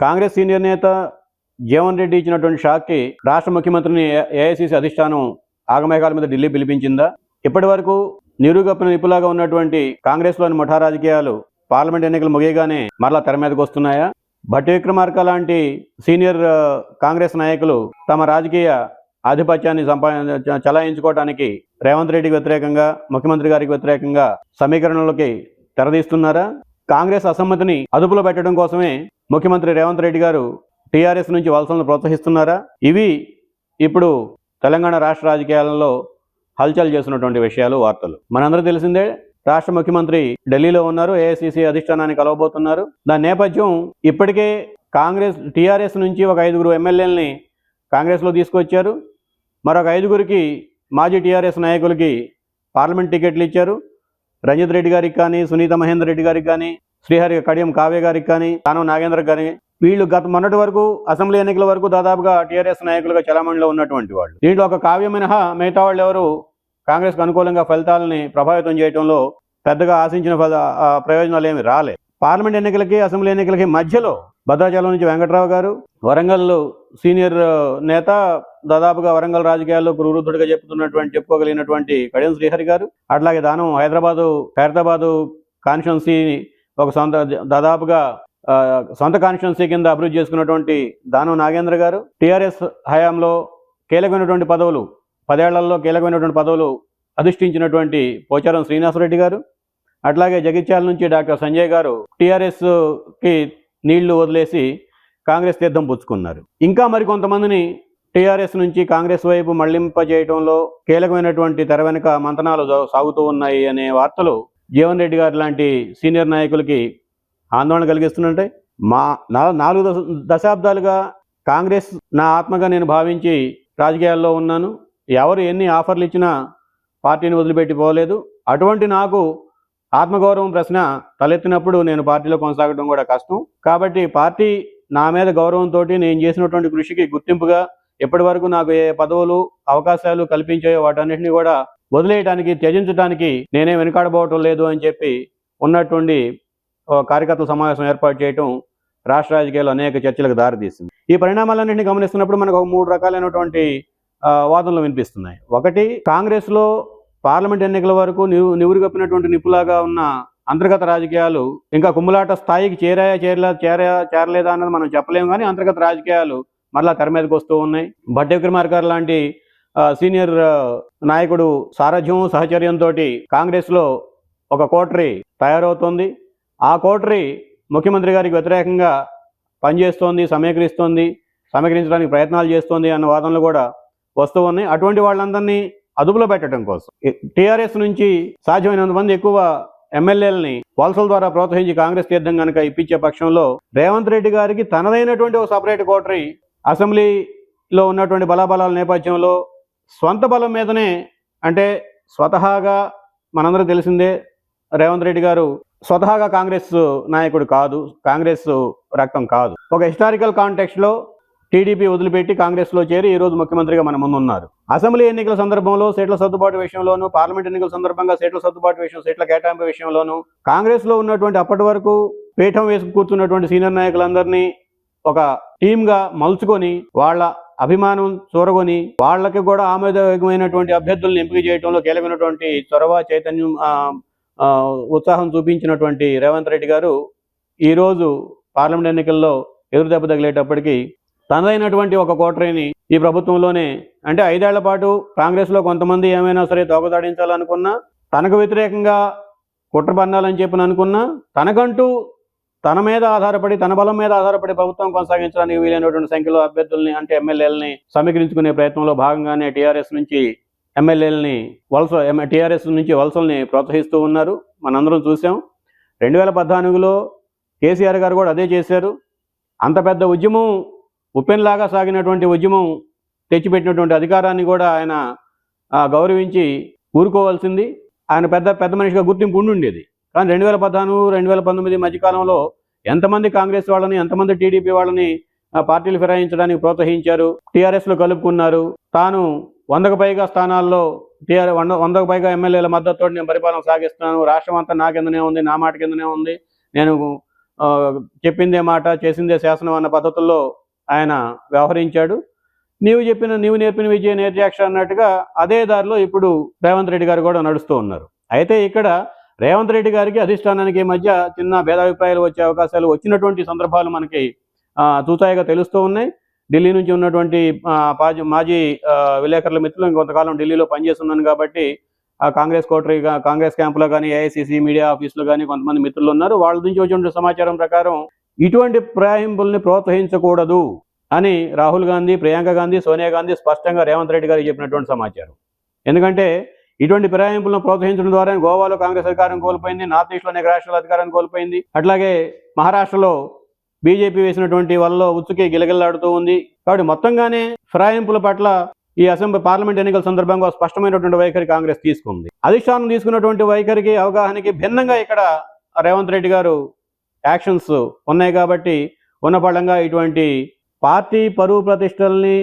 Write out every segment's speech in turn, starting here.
Congress senior నేత జీవన్ రెడ్డి ఇచ్చినటువంటి షాక్కి రాష్ట్ర ముఖ్యమంత్రిని ఏఐసిసి అధిష్టానం ఆగమేఘాల మీద ఢిల్లీ పిలిపించిందా? ఇప్పటి వరకు నిరుగప్పిన నిపులాగా ఉన్నటువంటి కాంగ్రెస్లోని ముఠా రాజకీయాలు పార్లమెంట్ ఎన్నికలు ముగియగానే మరలా తెర మీదకి వస్తున్నాయా? భట్టి విక్రమార్క లాంటి సీనియర్ కాంగ్రెస్ నాయకులు తమ రాజకీయ ఆధిపత్యాన్ని సంపా చలాయించుకోవడానికి రేవంత్ రెడ్డికి వ్యతిరేకంగా ముఖ్యమంత్రి గారికి వ్యతిరేకంగా సమీకరణలకి తెరదీస్తున్నారా? కాంగ్రెస్ అసమ్మతిని అదుపులో పెట్టడం కోసమే ముఖ్యమంత్రి రేవంత్ రెడ్డి గారు టీఆర్ఎస్ నుంచి వలసలను ప్రోత్సహిస్తున్నారా? ఇవి ఇప్పుడు తెలంగాణ రాష్ట్ర రాజకీయాలలో హల్చల్ చేస్తున్నటువంటి విషయాలు వార్తలు. మనందరూ తెలిసిందే రాష్ట్ర ముఖ్యమంత్రి ఢిల్లీలో ఉన్నారు ఏఐసిసి అధిష్టానాన్ని కలవబోతున్నారు. దాని నేపథ్యం ఇప్పటికే కాంగ్రెస్ టీఆర్ఎస్ నుంచి ఒక ఐదుగురు ఎమ్మెల్యేలని కాంగ్రెస్లో తీసుకొచ్చారు. మరొక ఐదుగురికి మాజీ టీఆర్ఎస్ నాయకులకి పార్లమెంట్ టికెట్లు ఇచ్చారు. రంజిత్ రెడ్డి గారికి కానీ సునీత మహేందర్ రెడ్డి గారికి కానీ శ్రీహరి కడియం కావ్య గారికి కానీ కానం నాగేంద్ర కానీ వీళ్ళు గత మొన్నటి వరకు అసెంబ్లీ ఎన్నికల వరకు దాదాపుగా టీఆర్ఎస్ నాయకులుగా చలామణిలో ఉన్నటువంటి వాళ్ళు. దీంట్లో ఒక కావ్య మినహా మిగతా వాళ్ళు ఎవరు? కాంగ్రెస్కు అనుకూలంగా ఫలితాలని ప్రభావితం చేయడంలో పెద్దగా ఆశించిన ఫల- ప్రయోజనాలు ఏమి రాలే. పార్లమెంట్ ఎన్నికలకి అసెంబ్లీ ఎన్నికలకి మధ్యలో భద్రాచలం నుంచి వెంకట్రావు గారు వరంగల్ సీనియర్ నేత దాదాపుగా వరంగల్ రాజకీయాల్లో గురువృద్ధుడిగా చెప్తున్నటువంటి చెప్పుకోగలిగినటువంటి కడియం శ్రీహరి గారు అట్లాగే దానం హైదరాబాదు ఖైరతాబాదు కాన్స్టిట్యున్సీ ఒక సొంత దాదాపుగా సొంత కాన్స్టిట్యున్సీ కింద అభివృద్ధి చేసుకున్నటువంటి దానం నాగేంద్ర గారు. టీఆర్ఎస్ హయాంలో కీలకమైనటువంటి పదవులు పదేళ్ళలో కీలకమైనటువంటి పదవులు అధిష్ఠించినటువంటి పోచారం శ్రీనివాసరెడ్డి గారు. అట్లాగే జగిత్యాల నుంచి డాక్టర్ సంజయ్ గారు టీఆర్ఎస్కి నీళ్ళు వదిలేసి కాంగ్రెస్ తీర్థం పుచ్చుకున్నారు. ఇంకా మరికొంతమందిని టీఆర్ఎస్ నుంచి కాంగ్రెస్ వైపు మళ్ళింపజేయడంలో కీలకమైనటువంటి తెర వెనుక మంతనాలు సాగుతూ ఉన్నాయి అనే వార్తలు జీవన్ రెడ్డి గారు లాంటి సీనియర్ నాయకులకి ఆందోళన కలిగిస్తుందంటే మా నాలుగు దశ దశాబ్దాలుగా కాంగ్రెస్ నా ఆత్మగా నేను భావించి రాజకీయాల్లో ఉన్నాను. ఎవరు ఎన్ని ఆఫర్లు ఇచ్చినా పార్టీని వదిలిపెట్టి పోలేదు అటువంటి నాకు ఆత్మగౌరవం ప్రశ్న తలెత్తినప్పుడు నేను పార్టీలో కొనసాగడం కూడా కష్టం. కాబట్టి పార్టీ నా మీద గౌరవంతో నేను చేసినటువంటి కృషికి గుర్తింపుగా ఇప్పటి వరకు నాకు ఏ పదవులు అవకాశాలు కల్పించాయో వాటన్నిటిని కూడా వదిలేయడానికి త్యజించడానికి నేనే వెనుకాడబోవటం లేదు అని చెప్పి ఉన్నటువంటి కార్యకర్తల సమావేశం ఏర్పాటు చేయటం రాష్ట్ర రాజకీయాల్లో అనేక చర్చలకు దారితీసింది. ఈ పరిణామాలన్నింటినీ గమనిస్తున్నప్పుడు మనకు ఒక మూడు రకాలైనటువంటి వాదనలు వినిపిస్తున్నాయి. ఒకటి కాంగ్రెస్లో పార్లమెంట్ ఎన్నికల వరకు నివు నివురుగప్పినటువంటి నిపులాగా ఉన్న అంతర్గత రాజకీయాలు ఇంకా కుమ్ములాట స్థాయికి చేరాయా చేరలే చేరా చేరలేదా అన్నది మనం చెప్పలేము కానీ అంతర్గత రాజకీయాలు మరలా తెర మీదకి వస్తూ ఉన్నాయి. భట్టి లాంటి సీనియర్ నాయకుడు సారథ్యం సహచర్యంతో కాంగ్రెస్లో ఒక కోటరీ తయారవుతోంది. ఆ కోటరీ ముఖ్యమంత్రి గారికి వ్యతిరేకంగా పనిచేస్తోంది సమీకరిస్తోంది సమీకరించడానికి ప్రయత్నాలు చేస్తోంది అన్న వాదనలు కూడా వస్తూ ఉన్నాయి. అటువంటి వాళ్ళందరినీ అదుపులో పెట్టడం కోసం. టీఆర్ఎస్ నుంచి సాధ్యమైనంత మంది ఎక్కువ ఎమ్మెల్యేలని వలసల ద్వారా ప్రోత్సహించి కాంగ్రెస్ తీర్థం కనుక ఇప్పించే పక్షంలో రేవంత్ రెడ్డి గారికి తనదైనటువంటి ఒక సపరేట్ కోటరీ అసెంబ్లీలో ఉన్నటువంటి బలాబలాల నేపథ్యంలో స్వంత బలం మీదనే అంటే స్వతహాగా మనందరూ తెలిసిందే రేవంత్ రెడ్డి గారు స్వతహాగా కాంగ్రెస్ నాయకుడు కాదు కాంగ్రెస్ రక్తం కాదు. ఒక హిస్టారికల్ కాంటెక్స్ట్లో టీడీపీ వదిలిపెట్టి కాంగ్రెస్లో చేరి ఈరోజు ముఖ్యమంత్రిగా మన ముందు ఉన్నారు. అసెంబ్లీ ఎన్నికల సందర్భంలో సీట్ల సర్దుబాటు విషయంలోనూ పార్లమెంట్ ఎన్నికల సందర్భంగా సీట్ల సర్దుబాటు విషయం సీట్ల కేటాయింపు విషయంలోనూ కాంగ్రెస్లో ఉన్నటువంటి అప్పటి వరకు పీఠం వేసుకు కూర్చున్నటువంటి సీనియర్ నాయకులందరినీ ఒక టీమ్గా మలుచుకొని వాళ్ళ అభిమానం చూరగొని వాళ్ళకి కూడా ఆమోదయోగ్యమైనటువంటి అభ్యర్థులను ఎంపిక చేయడంలో కీలకమైనటువంటి చొరవ చైతన్యం ఆ, ఉత్సాహం చూపించినటువంటి రేవంత్ రెడ్డి గారు ఈరోజు పార్లమెంట్ ఎన్నికల్లో ఎదురు దెబ్బ తగిలేటప్పటికీ తనదైనటువంటి ఒక కోటరీని ఈ ప్రభుత్వంలోనే అంటే ఐదేళ్ళ పాటు కాంగ్రెస్లో కొంతమంది ఏమైనా సరే తోకదాడించాలనుకున్నా తనకు వ్యతిరేకంగా కుట్ర బంధాలని చెప్పి అనుకున్నా తనకంటూ తన మీద ఆధారపడి తన బలం మీద ఆధారపడి ప్రభుత్వం కొనసాగించడానికి వీలైనటువంటి సంఖ్యలో అభ్యర్థుల్ని అంటే ఎమ్మెల్యేలని సమీకరించుకునే ప్రయత్నంలో భాగంగానే టీఆర్ఎస్ నుంచి ఎమ్మెల్యేలని వలస టీఆర్ఎస్ నుంచి వలసల్ని ప్రోత్సహిస్తూ ఉన్నారు. మనందరం చూసాం. రెండు వేల పద్నాలుగులో కేసీఆర్ గారు కూడా అదే చేశారు. అంత పెద్ద ఉద్యమం ఉప్పెన్లాగా సాగినటువంటి ఉద్యమం తెచ్చిపెట్టినటువంటి అధికారాన్ని కూడా ఆయన గౌరవించి ఊరుకోవాల్సింది. ఆయన పెద్ద పెద్ద మనిషిగా గుర్తింపు ఉండుండేది. కానీ రెండు వేల పద్నాలుగు రెండు వేల పంతొమ్మిది మధ్యకాలంలో ఎంతమంది కాంగ్రెస్ వాళ్ళని ఎంతమంది టీడీపీ వాళ్ళని పార్టీలు ఫిరాయించడానికి ప్రోత్సహించారు? టీఆర్ఎస్లో కలుపుకున్నారు. తాను వందకు పైగా స్థానాల్లో టీఆర్ వంద వందకు పైగా ఎమ్మెల్యేల మద్దతుతో నేను పరిపాలన సాగిస్తున్నాను. రాష్ట్రం అంతా నా కిందనే ఉంది నా మాట కిందనే ఉంది. నేను చెప్పిందే మాట చేసిందే శాసనం అన్న పద్ధతుల్లో ఆయన వ్యవహరించాడు. నీవు చెప్పిన నీవు నేర్పిన విజయ నేర్చాక్ష అన్నట్టుగా అదే దారిలో ఇప్పుడు రేవంత్ రెడ్డి గారు కూడా నడుస్తూ ఉన్నారు. అయితే ఇక్కడ రేవంత్ రెడ్డి గారికి అధిష్టానానికి మధ్య చిన్న భేదాభిప్రాయాలు వచ్చే అవకాశాలు వచ్చినటువంటి సందర్భాలు మనకి ఆ, చూసాయిగా తెలుస్తూ ఉన్నాయి. ఢిల్లీ నుంచి ఉన్నటువంటి పాజీ మాజీ విలేకరుల మిత్రులు ఇంకొంతకాలం ఢిల్లీలో పనిచేస్తున్నాను కాబట్టి ఆ కాంగ్రెస్ కోటరీ కాంగ్రెస్ క్యాంపులో కానీ ఏఐసిసి మీడియా ఆఫీసులో కానీ కొంతమంది మిత్రులు ఉన్నారు. వాళ్ళ నుంచి వచ్చిన సమాచారం ప్రకారం ఇటువంటి ప్రాయింపుల్ని ప్రోత్సహించకూడదు అని రాహుల్ గాంధీ ప్రియాంక గాంధీ సోనియా గాంధీ స్పష్టంగా రేవంత్ రెడ్డి గారికి చెప్పినటువంటి సమాచారం. ఎందుకంటే ఇటువంటి ఫిరాయింపులను ప్రోత్సహించడం ద్వారా గోవాలో కాంగ్రెస్ అధికారం కోల్పోయింది నార్త్ ఈస్ట్లో అనేక రాష్ట్రాల అధికారం కోల్పోయింది. అట్లాగే మహారాష్ట్రలో బీజేపీ వేసినటువంటి వల్ల ఉత్సుకి గిలగిల్లాడుతూ ఉంది. కాబట్టి మొత్తంగానే ఫిరాయింపుల పట్ల ఈ అసెంబ్లీ పార్లమెంట్ ఎన్నికల సందర్భంగా స్పష్టమైనటువంటి వైఖరి కాంగ్రెస్ తీసుకుంది. అధిష్టానం తీసుకున్నటువంటి వైఖరికి అవగాహనకి భిన్నంగా ఇక్కడ రేవంత్ రెడ్డి గారు యాక్షన్స్ ఉన్నాయి కాబట్టి ఉన్నపళంగా ఇటువంటి పార్టీ పరువు ప్రతిష్టల్ని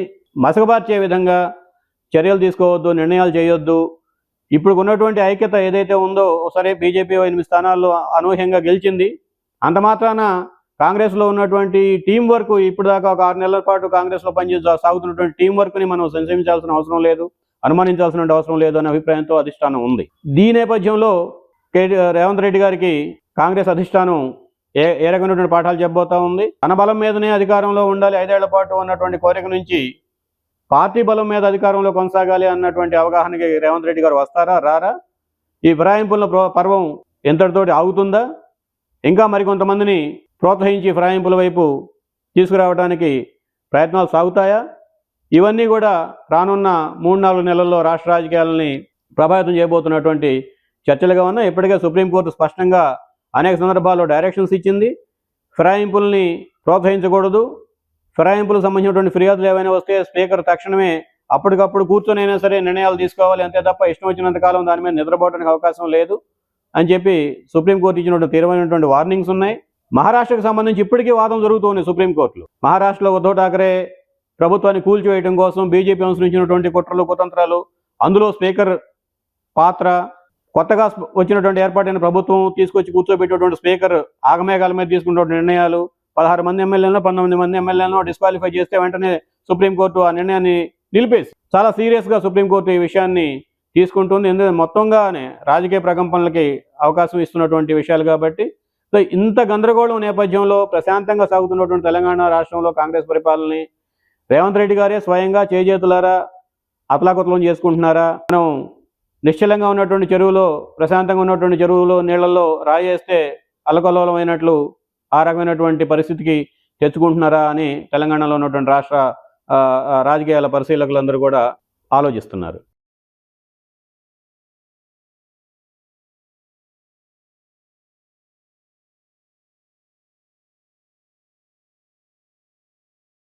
మసకబార్చే విధంగా చర్యలు తీసుకోవద్దు నిర్ణయాలు చేయొద్దు. ఇప్పుడు ఉన్నటువంటి ఐక్యత ఏదైతే ఉందో సరే బీజేపీ ఎనిమిది స్థానాల్లో అనూహ్యంగా గెలిచింది. అంత మాత్రాన కాంగ్రెస్లో ఉన్నటువంటి టీం వర్క్ ఇప్పుడు దాకా ఒక ఆరు నెలల పాటు కాంగ్రెస్లో పనిచేసి సాగుతున్నటువంటి టీం వర్క్ని మనం సంశయించాల్సిన అవసరం లేదు అనుమానించాల్సిన అవసరం లేదు అనే అభిప్రాయంతో అధిష్టానం ఉంది. ఈ నేపథ్యంలో కే రేవంత్ రెడ్డి గారికి కాంగ్రెస్ అధిష్టానం ఏ ఏ రకమైనటువంటి పాఠాలు చెప్పబోతా ఉంది. తన బలం మీదనే అధికారంలో ఉండాలి ఐదేళ్ళ పాటు ఉన్నటువంటి కోరిక నుంచి పార్టీ బలం మీద అధికారంలో కొనసాగాలి అన్నటువంటి అవగాహనకి రేవంత్ రెడ్డి గారు వస్తారా రారా? ఈ ఫిరాయింపుల పర్వం ఎంతటితోటి ఆగుతుందా? ఇంకా మరికొంతమందిని ప్రోత్సహించి ఫిరాయింపుల వైపు తీసుకురావడానికి ప్రయత్నాలు సాగుతాయా? ఇవన్నీ కూడా రానున్న మూడు నాలుగు నెలల్లో రాష్ట్ర రాజకీయాలని ప్రభావితం చేయబోతున్నటువంటి చర్చలుగా ఉన్నా ఇప్పటికే సుప్రీంకోర్టు స్పష్టంగా అనేక సందర్భాల్లో డైరెక్షన్స్ ఇచ్చింది. ఫిరాయింపుల్ని ప్రోత్సహించకూడదు. ఫిరాయింపులకు సంబంధించినటువంటి ఫిర్యాదులు ఏవైనా వస్తే స్పీకర్ తక్షణమే అప్పటికప్పుడు కూర్చొనైనా సరే నిర్ణయాలు తీసుకోవాలి. అంతే తప్ప ఇష్టం వచ్చినంత కాలం దాని మీద నిద్రపోవడానికి అవకాశం లేదు అని చెప్పి సుప్రీంకోర్టు ఇచ్చినటువంటి తీవ్రమైనటువంటి వార్నింగ్స్ ఉన్నాయి. మహారాష్ట్రకు సంబంధించి ఇప్పటికీ వాదం జరుగుతుంది సుప్రీంకోర్టులో మహారాష్ట్రలో ఉద్ధవ్ ఠాకరే ప్రభుత్వాన్ని కూల్చివేయడం కోసం బీజేపీ అనుసరించినటువంటి కుట్రలు కుతంత్రాలు అందులో స్పీకర్ పాత్ర కొత్తగా వచ్చినటువంటి ఏర్పాటైన ప్రభుత్వం తీసుకొచ్చి కూర్చోబెట్టేటువంటి స్పీకర్ ఆగమేఘాల మీద తీసుకున్నటువంటి నిర్ణయాలు పదహారు మంది ఎమ్మెల్యేలను పంతొమ్మిది మంది ఎమ్మెల్యేలను డిస్క్వాలిఫై చేస్తే వెంటనే సుప్రీంకోర్టు ఆ నిర్ణయాన్ని నిలిపేసి చాలా సీరియస్గా సుప్రీంకోర్టు ఈ విషయాన్ని తీసుకుంటుంది. ఎందుకంటే మొత్తంగానే రాజకీయ ప్రకంపనలకి అవకాశం ఇస్తున్నటువంటి విషయాలు కాబట్టి సో ఇంత గందరగోళం నేపథ్యంలో ప్రశాంతంగా సాగుతున్నటువంటి తెలంగాణ రాష్ట్రంలో కాంగ్రెస్ పరిపాలనని రేవంత్ రెడ్డి గారే స్వయంగా చేజేతులారా అతలాకుతలం చేసుకుంటున్నారా? మనం నిశ్చలంగా ఉన్నటువంటి చెరువులో ప్రశాంతంగా ఉన్నటువంటి చెరువులో నీళ్ళలో రాయేస్తే అలకలోలమైనట్లు ఆ రకమైనటువంటి పరిస్థితికి తెచ్చుకుంటున్నారా అని తెలంగాణలో ఉన్నటువంటి రాష్ట్ర ఆ, రాజకీయాల పరిశీలకులందరూ కూడా ఆలోచిస్తున్నారు.